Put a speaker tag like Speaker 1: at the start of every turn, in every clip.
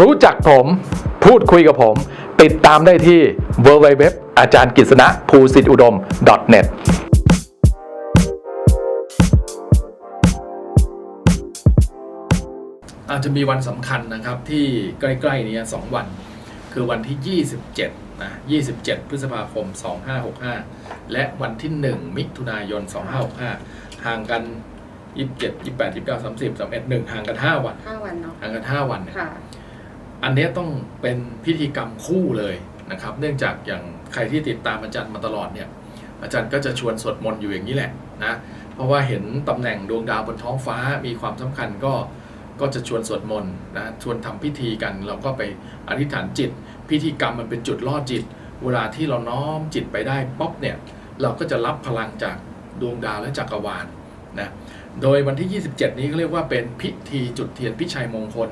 Speaker 1: รู้จักผม พูดคุยกับผม ติดตามได้ที่ www อาจารย์กฤษณะภูสิทธิอุดม .net
Speaker 2: อาจจะมีวันสำคัญนะครับที่ใกล้ๆเนี้สองวัน คือวันที่ 27นะ27 พฤษภาคม 2565 และวันที่ 1 มิถุนายน 2565 ห่างกัน 27 28 29 30 31 1 ห่างกัน 5 วัน
Speaker 3: ห้าวันเนาะ
Speaker 2: ห่างกัน 5 วันเนี่ย
Speaker 3: ค่ะ
Speaker 2: อันนี้ต้องเป็นพิธีกรรมคู่เลยนะครับ เนื่องจากอย่างใครที่ติดตามอาจารย์มาตลอดเนี่ย อาจารย์ก็จะชวนสวดมนต์อยู่อย่างนี้แหละนะ เพราะว่าเห็นตำแหน่งดวงดาวบนท้องฟ้ามีความสำคัญก็ก็จะชวนสวดมนต์นะชวนทำพิธีกัน เราก็ไปอธิษฐานจิต พิธีกรรมมันเป็นจุดล่อจิต เวลาที่เราน้อมจิตไปได้ป๊อปเนี่ยเราก็จะรับพลังจากดวงดาวและจักรวาลนะโดยวันที่ 27 นี้เขาเรียกว่าเป็นพิธีจุดเทียนพิชัยมงคล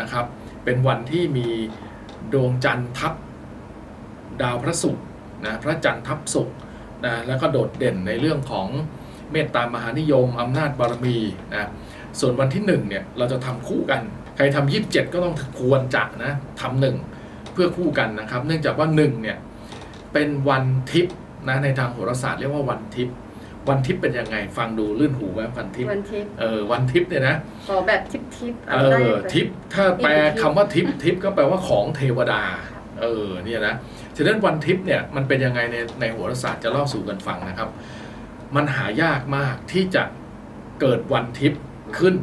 Speaker 2: นะครับ เป็นวันที่มีดวงจันทร์ทับดาวพระศุกร์นะพระจันทร์ทับศุกร์นะแล้วก็โดดเด่นในเรื่องของเมตตามหานิยมอำนาจบารมีนะส่วนวันที่1เนี่ยเราจะทำคู่กัน ใครทำ27 ก็ต้องควรจะนะทำหนึ่งเพื่อคู่กันนะครับ เนื่องจากว่า1เนี่ยเป็นวันทิพย์นะในทางโหราศาสตร์เรียกว่าวันทิพย์ วันทิพย์เป็นยังไง ฟังดูลื่นหูไหมวันทิพย์
Speaker 3: วันทิพย์
Speaker 2: เออวันทิพย์เนี่ยนะ
Speaker 3: ขอแบบทิพย์ทิพย์
Speaker 2: เอ
Speaker 3: ได้
Speaker 2: อ
Speaker 3: เลย
Speaker 2: ทิพย์ถ้าแปลคำว่าทิพย์ทิพย์ก็แปลว่าของเทวดา เออเนี่ยนะฉะนั้นวันทิพย์เนี่ยมันเป็นยังไงในในโหราศาสตร์จะเล่าสู่กันฟังนะครับ มันหายากมากที่จะเกิดวันทิพย์ขึ้น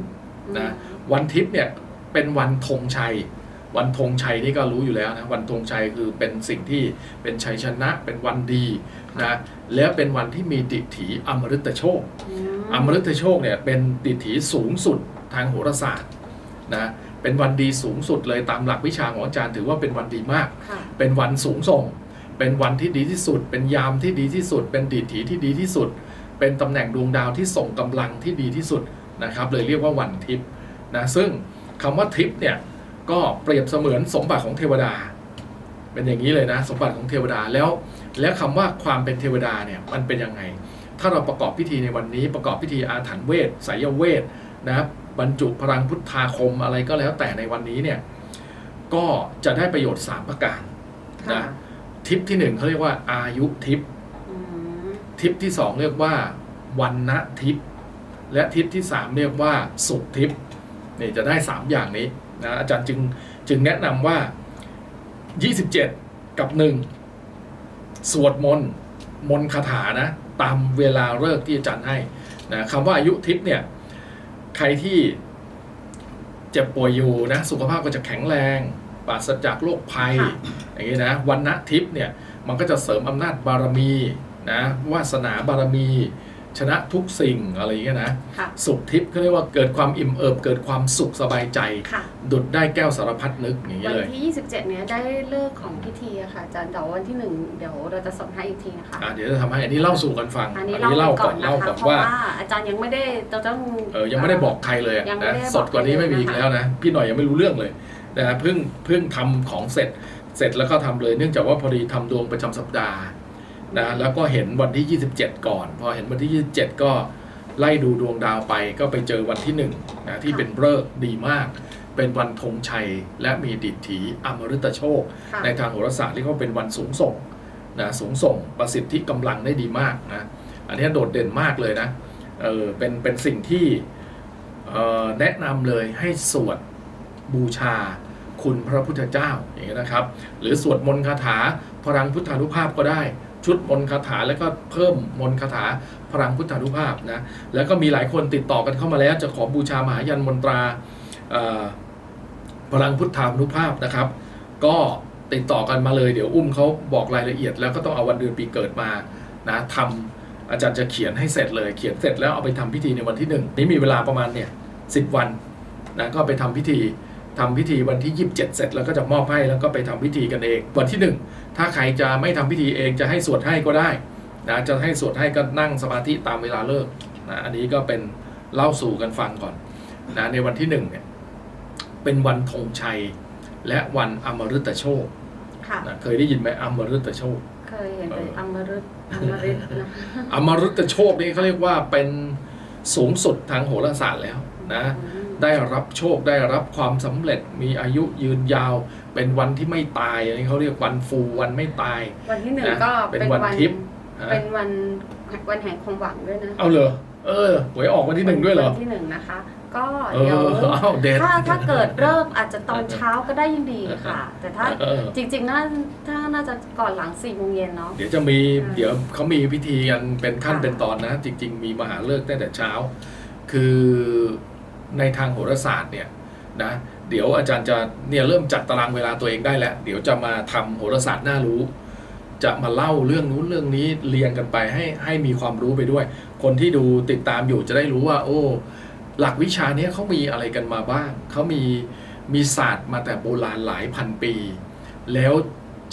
Speaker 2: นะวันทิพย์เนี่ยเป็นวันธงชัย วันธงชัยนี่ก็รู้อยู่แล้วนะวันธงชัยคือเป็นสิ่งที่เป็นชัยชนะเป็นวันดีนะ และเป็นวันที่มีดิถีอมฤตโชค
Speaker 3: อื
Speaker 2: อมฤตโชคเนี่ยเป็นดิถีสูงสุดทางโหราศาสตร์นะเป็นวันดีสูงสุดเลยตามหลักวิชาของอาจารย์ถือว่าเป็นวันดีมาก
Speaker 3: ค่ะ
Speaker 2: เป็นวันสูงส่ง เป็นวันที่ดีที่สุด เป็นยามที่ดีที่สุด เป็นดิถีที่ดีที่สุด เป็นตำแหน่งดวงดาวที่ส่งกำลังที่ดีที่สุดนะครับเลยเรียกว่าวันทิพย์นะซึ่งคำว่าทิพย์เนี่ยก็เปรียบเสมือนสมบัติของเทวดา เป็นอย่างนี้เลยนะ สมบัติของเทวดาแล้ว แล้วคำว่าความเป็นเทวดาเนี่ยมันเป็นยังไง ถ้าเราประกอบพิธีในวันนี้ประกอบพิธีอาถรรพ์เวทไสยเวทนะครับบรรจุพลังพุทธาคมอะไรก็แล้วแต่ในวันนี้เนี่ยก็จะได้ประโยชน์ 3 ประการ
Speaker 3: ค่ะ
Speaker 2: นะทิปที่หนึ่งเขาเรียกว่าอายุทิป
Speaker 3: อืม
Speaker 2: ทิปที่สองเรียกว่าวันณทิปและทิปที่สามเรียกว่าสุขทิปนี่จะได้ 3 อย่างนี้นะอาจารย์จึงจึงแนะนำว่า 27กับ1สวดมนต์มนต์คาถานะ ตามเวลาเลิกษ์ที่อาจารย์ให้นะคำว่าอายุทิพย์เนี่ย ใครที่เจ็บป่วยอยู่นะ สุขภาพก็จะแข็งแรงปราศจากโรคภัย
Speaker 3: ค่ะ
Speaker 2: อย่างนี้นะวันณทิพย์เนี่ย มันก็จะเสริมอำนาจบารมีนะวาสนาบารมี ชนะทุกสิ่งอะไรอย่างเงี้ยนะ
Speaker 3: ค่ะ
Speaker 2: สุขทิพย์เขาเรียกว่าเกิดความอิ่มเอิบเกิดความสุขสบายใจ
Speaker 3: ค่ะ
Speaker 2: ดุดได้แก้วสารพัดนึกอย่างนี้
Speaker 3: วัน
Speaker 2: เลย
Speaker 3: ที่ 27 เนี้ยได้เลิกของพิธีอะค่ะอาจารย์แต่ว่าวันที่หนึ่งเดี๋ยวเราจะส่งให้อีกทีนะคะ
Speaker 2: อะเดี๋ยวจะทำให้อันนี้เล่าสู่กันฟัง
Speaker 3: อันนี้
Speaker 2: อันนี้
Speaker 3: เล่า
Speaker 2: เล่า
Speaker 3: ไปก่
Speaker 2: ก่
Speaker 3: อ
Speaker 2: อนน
Speaker 3: นะ
Speaker 2: เล่า
Speaker 3: คะ
Speaker 2: ก่อน
Speaker 3: เพราะ
Speaker 2: ว่า
Speaker 3: ว่าอาจารย์ยังไม่ได้จะต้อง
Speaker 2: เออยังไม่ได้บอกใครเลยอะ
Speaker 3: ยังไม่
Speaker 2: นะ
Speaker 3: ได้บอก
Speaker 2: สดกว่านี้ไม่มีอีก
Speaker 3: ใครเลย
Speaker 2: แล้วนะพี่หน่อยยังไม่รู้เรื่องเลยนะเพิ่งเพิ่งทำของเสร็จเสร็จแล้วก็ทำเลยเนื่องจากว่าพอดีทำดวงประจำสัปดาห์ นะแล้วก็เห็นวันที่ 27 ก่อน พอเห็นวันที่ 27 ก็ไล่ดูดวงดาวไปก็ไปเจอวันที่1นะที่เป็นเลิกษ์ดีมาก เป็นวันธงชัย และมีดิถีอมฤตโชค
Speaker 3: ค่ะ
Speaker 2: ในทางโหราศาสตร์เรียกว่าเป็นวันสูงส่งนะสูงส่งประสิทธิกำลังได้ดีมากนะอันนี้โดดเด่นมากเลยนะเออเป็นเป็นสิ่งที่เอ่อแนะนำเลยให้สวดบูชาคุณพระพุทธเจ้าอย่างนี้ยนะครับ หรือสวดมนต์คาถาพลังพุทธานุภาพก็ได้ ชุดมนคาถาแล้วก็เพิ่มมนคาถาพลังพุทธานุภาพนะแล้วก็มีหลายคนติดต่อกันเข้ามาแล้ว จะขอบูชามหายันมนตราพลังพุทธานุภาพนะครับ ก็ติดต่อกันมาเลยเดี๋ยวอุ้มเขาบอกรายละเอียด แล้วก็ต้องเอาวันเดือนปีเกิดมานะทำอาจารย์จะเขียนให้เสร็จเลยเขียนเสร็จแล้วเอาไปทำพิธีในวันที่หนึ่งนี่มีเวลาประมาณเนี่ยสิวันนะก็ไปทำพิธี ทำพิธีวันที่ 27 เสร็จแล้วก็จะมอบให้แล้วก็ไปทำพิธีกันเอง วันที่หนึ่งถ้าใครจะไม่ทำพิธีเองจะให้สวดให้ก็ได้นะจะให้สวดให้ก็นั่งสมาธิตามเวลาเลิกนะอันนี้ก็เป็นเล่าสู่กันฟังก่อนนะในวันที่หนึ่งเนี่ยเป็นวันธงชัยและวันอมฤตโชค
Speaker 3: ค่ะ
Speaker 2: นะเคยได้ยินไหมอมฤตโชค
Speaker 3: เคยเห็นแต่
Speaker 2: เออ
Speaker 3: อมฤตอมฤตนะ
Speaker 2: อมฤตโชคนี่เขาเรียกว่าเป็นสูงสุดทางโหราศาสตร์แล้วนะ
Speaker 3: อืม
Speaker 2: ได้รับโชคได้รับความสำเร็จมีอายุยืนยาว เป็นวันที่ไม่ตายอันนี้เขาเรียกวันฟูวันไม่ตาย
Speaker 3: วันที่หนึ่ง
Speaker 2: นะ
Speaker 3: ก็
Speaker 2: เป็นวันทิพย์นะ
Speaker 3: เป็นวันวันแห่งความหวังด้วยนะ
Speaker 2: เอาเหรอเออหวยออกวันที่หนึ่งด้วยเหรอ
Speaker 3: วันที่หนึ่งนะคะ ก็
Speaker 2: เอ
Speaker 3: เดี๋ยว
Speaker 2: อเอาเด็ด
Speaker 3: ถ้าถ้าเกิดเริ่มอาจจะตอนเช้าก็ได้ยิ่งดีค่ะ แต่ถ้า
Speaker 2: เออ
Speaker 3: จริงๆน่าถ้าน่าจะก่อนหลังสี่โมงเย็นเนาะ
Speaker 2: เดี๋ยวจะมี
Speaker 3: ค่ะ
Speaker 2: เดี๋ยวเขามีพิธีกันเป็นขั้น
Speaker 3: ค่ะ
Speaker 2: เป็นตอนนะ จริง ๆ มีมหาเลิกษ์ตั้งแต่เช้า คือ ในทางโหราศาสตร์เนี่ยนะเดี๋ยวอาจารย์จะเนี่ยเริ่มจัดตารางเวลาตัวเองได้แล้ว เดี๋ยวจะมาทำโหราศาสตร์น่ารู้ จะมาเล่าเรื่องนู้นเรื่องนี้เรียงกันไปให้ให้มีความรู้ไปด้วย คนที่ดูติดตามอยู่จะได้รู้ว่า โอ้ หลักวิชาเนี้ยเขามีอะไรกันมาบ้างเขามีมีศาสตร์มาแต่โบราณหลายพันปี แล้ว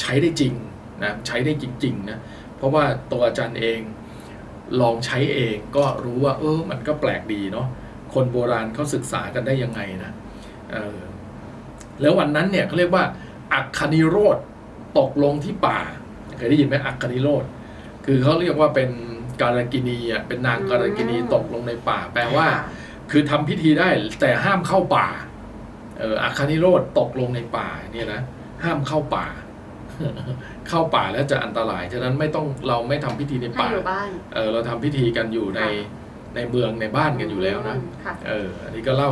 Speaker 2: ใช้ได้จริงนะใช้ได้จริงๆนะเพราะว่าตัวอาจารย์เองลองใช้เองก็รู้ว่าเออมันก็แปลกดีเนาะ คนโบราณเขาศึกษากันได้ยังไงนะเออแล้ววันนั้นเนี่ยเขาเรียกว่า อัคคณิโรธตกลงที่ป่าเคยได้ยินไหมอัคคณิโรธคือเขาเรียกว่าเป็นการกินีอะเป็นนางการกินีตกลงในป่า แปลว่า คือทำพิธีได้แต่ห้ามเข้าป่าเอออาคานิโรธตกลงในป่าเนี่ยนะห้ามเข้าป่า เข้าป่าแล้วจะอันตรายฉะนั้นไม่ต้องเราไม่ทำพิธีใน
Speaker 3: ให้
Speaker 2: ป่า
Speaker 3: อยู่บ้าน
Speaker 2: เออเราทำพิธีกันอยู่ใน
Speaker 3: ค่ะ
Speaker 2: ในเมืองในบ้านกันอยู่แล้วนะ
Speaker 3: มค่ะ
Speaker 2: เอออันนี้ก็เล่า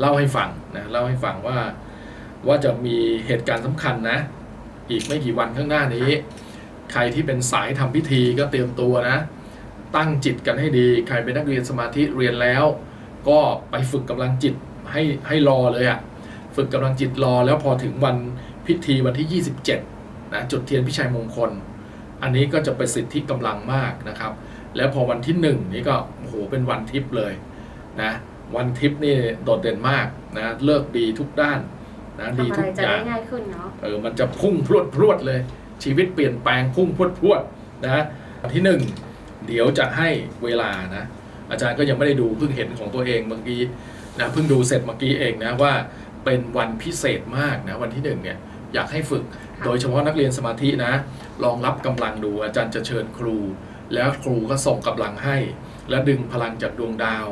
Speaker 2: เล่าให้ฟังนะเล่าให้ฟังว่าว่าจะมีเหตุการณ์สำคัญนะ อีกไม่กี่วันข้างหน้านี้ ใครที่เป็นสายทำพิธีก็เตรียมตัวนะ ตั้งจิตกันให้ดี ใครเป็นนักเรียนสมาธิเรียนแล้ว ก็ไปฝึกกำลังจิตให้ให้รอเลยอะ่ะฝึกกำลังจิตรอแล้วพอถึงวันพิธีวันที่ 27นะจุดเทียนพิชัยมงคล อันนี้ก็จะเป็นสิทธิกำลังมากนะครับ แล้วพอวันที่หนึ่งนี่ก็โอ้โหเป็นวันทิพย์เลยนะวันทิพย์นี่โดดเด่นมากนะเลิกดีทุกด้านนะดี
Speaker 3: ทำอะ
Speaker 2: ทุ
Speaker 3: ไร
Speaker 2: ก
Speaker 3: จะ
Speaker 2: อย่า
Speaker 3: ได้
Speaker 2: ง
Speaker 3: ง่ายขึ้นเนาะ
Speaker 2: เออมันจะพุ่งพรวดพรวดเลย ชีวิตเปลี่ยนแปลงพุ่งพรวดพรวดนะอันที่หนึ่งเดี๋ยวจะให้เวลานะอาจารย์ก็ยังไม่ได้ดูเพิ่งเห็นของตัวเองเมื่อกี้นะเพิ่งดูเสร็จเมื่อกี้เองนะว่าเป็นวันพิเศษมากนะวันที่หนึ่งเนี่ยอยากให้ฝึก
Speaker 3: ค่ะ
Speaker 2: โดยเฉพาะนักเรียนสมาธินะ ลองรับกำลังดูอาจารย์จะเชิญครู แล้วครูก็ส่งกำลังให้ แล้วดึงพลังจากดวงดาว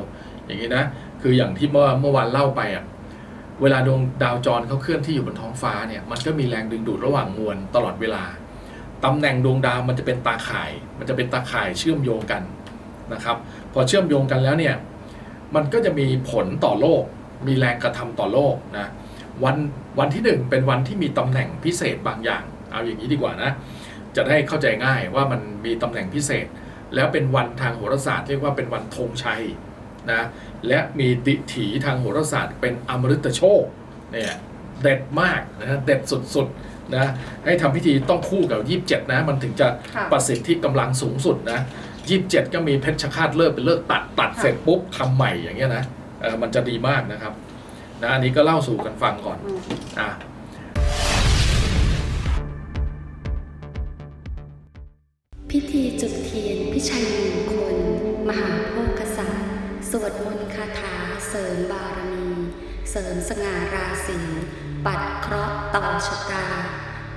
Speaker 2: อย่างนี้นะคืออย่างที่เมื่อเมื่อวานเล่าไปอะเวลาดวงดาวจรเขาเคลื่อนที่อยู่บนท้องฟ้าเนี่ยมันก็มีแรงดึงดูดระหว่างมวลตลอดเวลาตำแหน่งดวงดาวมันจะเป็นตาข่าย มันจะเป็นตาข่ายเชื่อมโยงกันนะครับ พอเชื่อมโยงกันแล้วเนี่ยมันก็จะมีผลต่อโลก มีแรงกระทำต่อโลกนะวันวันที่หนึ่งเป็นวันที่มีตำแหน่งพิเศษบางอย่าง เอาอย่างนี้ดีกว่านะ จะได้เข้าใจง่ายว่ามันมีตำแหน่งพิเศษ แล้วเป็นวันทางโหราศาสตร์เรียกว่าเป็นวันธงชัยนะและมีดิถีทางโหราศาสตร์เป็นอมฤตโชคเนี่ยเด็ดมากนะเด็ดสุดๆนะให้ทำพิธีต้องคู่กับ 27 นะ มันถึงจะ
Speaker 3: ค่ะ
Speaker 2: ประสิทธิกำลังสูงสุดนะ 27 ก็มีเพชฌฆาตเลิกเป็นเลิกตัดตัดเสร็จปุ๊บทำใหม่อย่างเงี้ยนะเออมันจะดีมากนะครับนะอันนี้ก็เล่าสู่กันฟังก่อน
Speaker 3: อืม
Speaker 2: อะ
Speaker 4: พิธีจุดเทียนพิชัยมงคล มหาโภคศาสตร์สวดมนต์คาถาเสริมบารมี เสริมสง่าราศีปัดเคราะห์ต่อชะตา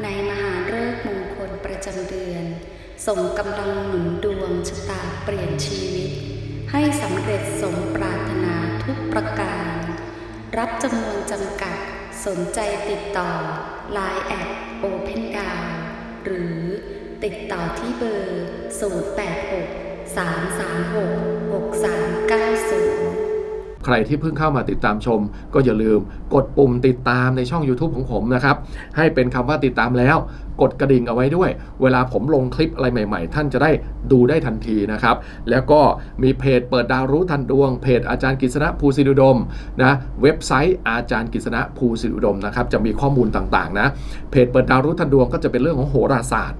Speaker 4: ในมหาฤกษ์มงคลประจำเดือน ส่งกำลังหนุนดวงชะตาเปลี่ยนชีวิต ให้สำเร็จสมปรารถนาทุกประการ รับจำนวนจำกัดสนใจติดต่อ Line แอด Open d o w n หรือ ติดต่อที่เบอร์ 086 336 6390
Speaker 1: ใครที่เพิ่งเข้ามาติดตามชม ก็อย่าลืมกดปุ่มติดตามในช่อง YouTube ของผมนะครับ ให้เป็นคำว่าติดตามแล้วกดกระดิ่งเอาไว้ด้วย เวลาผมลงคลิปอะไรใหม่ ๆ ท่านจะได้ดูได้ทันทีนะครับ แล้วก็มีเพจเปิดดาวรู้ทันดวง เพจอาจารย์กฤษณะภูสิรุดมนะเว็บไซต์อาจารย์กฤษณะภูสิรุดมนะครับจะมีข้อมูลต่างๆนะเพจเปิดดาวรู้ทันดวงก็จะเป็นเรื่องของโหราศาสตร์